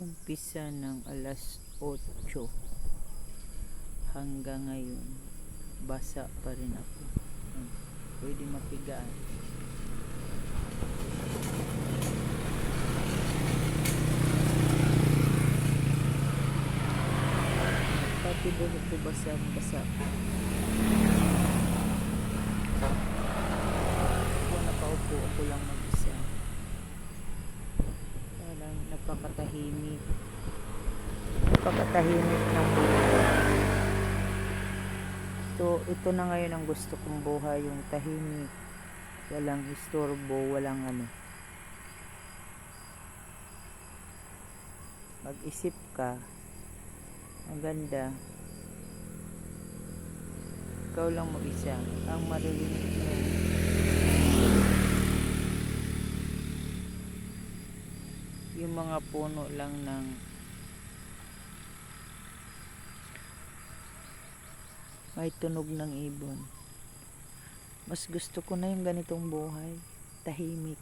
umpisa ng alas 8 hanggang ngayon. Basa pa rin ako. Pwede mapigaan. Pati buhok ko basa basa ako nakaupo ako lang mag-isa parang napakatahimik napakatahimik ng buhay so ito na ngayon ang gusto kong buhay yung tahimik. Walang istorbo walang ano. Mag-isip ka ang ganda. Ikaw lang mag-isa ang maririnig mo yung mga puno lang ng may tunog ng ibon. Mas gusto ko na yung ganitong buhay tahimik.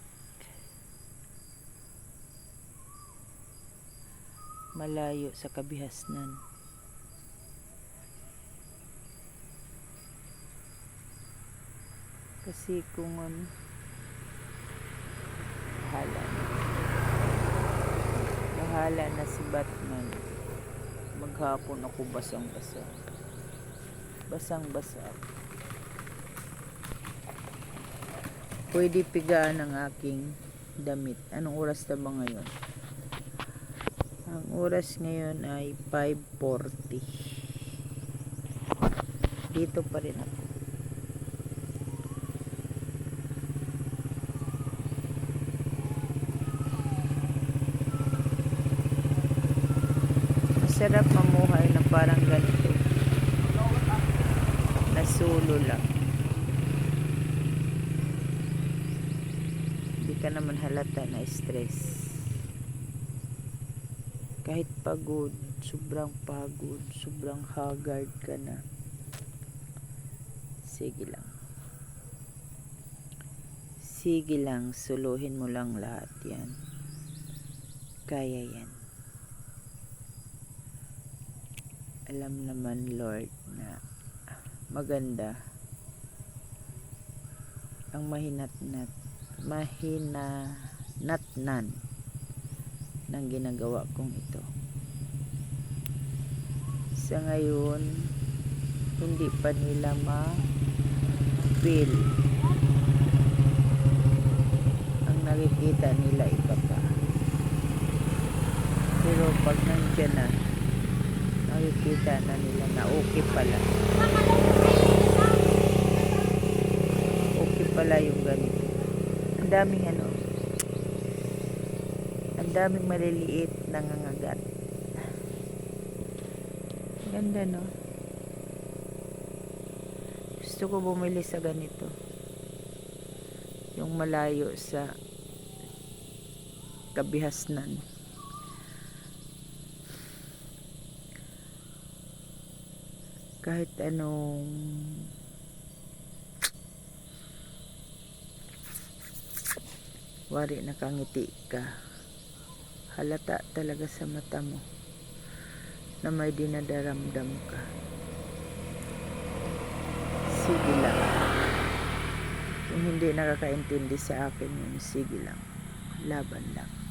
Malayo sa kabihasnan. Kasi kung ano bahala bahala na si Batman. Maghapon ako basang basa basang basa pwede pigaan ang aking damit. Anong oras na ba ngayon? Ang oras ngayon ay 5.40 dito pa rin ako masarap mamuhay na parang ganito. Nasulo lang. Hindi ka naman halata na stress. Kahit pagod sobrang pagod sobrang haggard ka na. Sige lang. Sige lang suluhin mo lang lahat yan. Kaya yan alam naman Lord na maganda ang mahinatnat mahinanatnan ng ginagawa kong ito. Sa ngayon hindi pa nila ma feel ang nakikita nila iba pa. Pero pag nandyan na nakikita na nila na okay pala. Okay pala yung ganito. Ang daming ano ang daming maliliit nangangagat ganda no? Gusto ko bumili sa ganito. Yung malayo sa kabihasnan kahit anong wari nakangiti ka halata talaga sa mata mo na may dinadaramdam ka. Sige lang. Kung hindi nakakaintindi sa akin yun sige lang. Laban lang